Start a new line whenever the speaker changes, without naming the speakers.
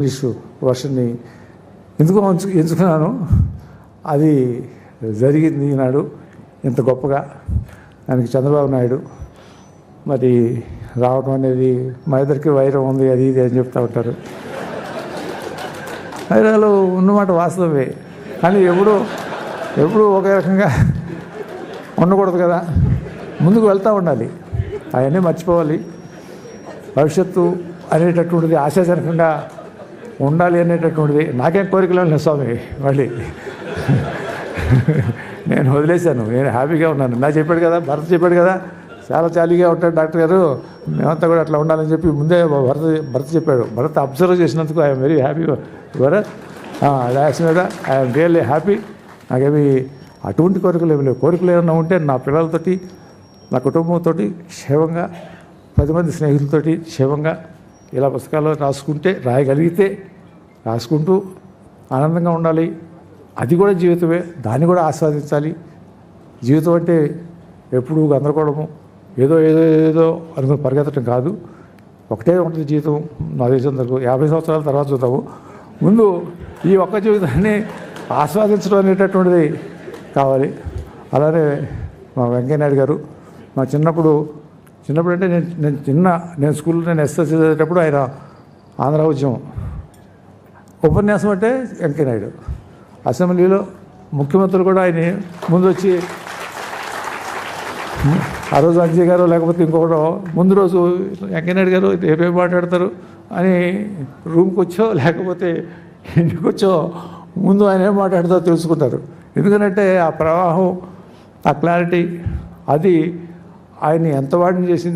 English వర్షన్ని ఎందుకు ఎంచుకున్నాను? అది జరిగింది ఈనాడు ఇంత గొప్పగా. దానికి చంద్రబాబు నాయుడు. మరి రావడం అనేది మా ఇద్దరికి వైరం ఉంది అది ఇది అని చెప్తూ ఉంటారు. వైరాలు ఉన్నమాట వాస్తవమే. కానీ ఎప్పుడు ఎప్పుడు ఒకే రకంగా ఉండకూడదు కదా. ముందుకు వెళ్తూ ఉండాలి. అవన్నీ మర్చిపోవాలి. భవిష్యత్తు అనేటటువంటిది ఆశాజనకంగా ఉండాలి అనేటటువంటిది నాకేం కోరికలు లేదు స్వామి మళ్ళీ. నేను వదిలేశాను నేను హ్యాపీగా ఉన్నాను. నా చెప్పాడు కదా భర్త చెప్పాడు కదా చాలా చాలీగా ఉంటాడు డాక్టర్ గారు. మేమంతా కూడా అట్లా ఉండాలని చెప్పి ముందే భర్త భర్త చెప్పాడు. భర్త అబ్జర్వ్ చేసినందుకు I'm very happy Bharat that's మీద ఐఎమ్ రియల్లీ హ్యాపీ. నాకేమి అటువంటి కోరికలు ఏమి లేవు. కోరికలు ఏమైనా ఉంటే నా పిల్లలతోటి నా కుటుంబంతో క్షేమంగా పది మంది స్నేహితులతోటి క్షేమంగా ఇలా పుస్తకాల్లో రాసుకుంటే రాయగలిగితే రాసుకుంటూ ఆనందంగా ఉండాలి. అది కూడా జీవితమే. దాన్ని కూడా ఆస్వాదించాలి. జీవితం అంటే ఎప్పుడు గందరగోళము. ఏదో ఏదో ఏదో అనుకుని పరిగెత్తడం కాదు. ఒకటే ఉంటుంది జీవితం. నా తెలిసినంతవరకు యాభై సంవత్సరాల తర్వాత చూద్దాము. ముందు ఈ ఒక్క జీవితాన్ని ఆస్వాదించడం అనేటటువంటిది కావాలి. అలానే మా వెంకయ్యనాయుడు గారు మా చిన్నప్పుడు చిన్నప్పుడు అంటే నేను నేను చిన్న నేను స్కూల్లో నేను ఎస్ఎస్సీ చదివేటప్పుడు ఆయన ఆంధ్ర ఉద్యమం. ఉపన్యాసం అంటే వెంకయ్యనాయుడు అసెంబ్లీలో ముఖ్యమంత్రులు కూడా ఆయన ముందు వచ్చి ఆ రోజు అంజయ్ గారు లేకపోతే ఇంకొకటో ముందు రోజు వెంకయ్యనాయుడు గారు రేపేం మాట్లాడతారు అని రూమ్కి వచ్చో లేకపోతే ఇంటికి వచ్చో ముందు ఆయన ఏం మాట్లాడతారో తెలుసుకుంటారు. ఎందుకంటే ఆ ప్రవాహం ఆ క్లారిటీ అది ఆయన ఎంత వాడిని చేసింది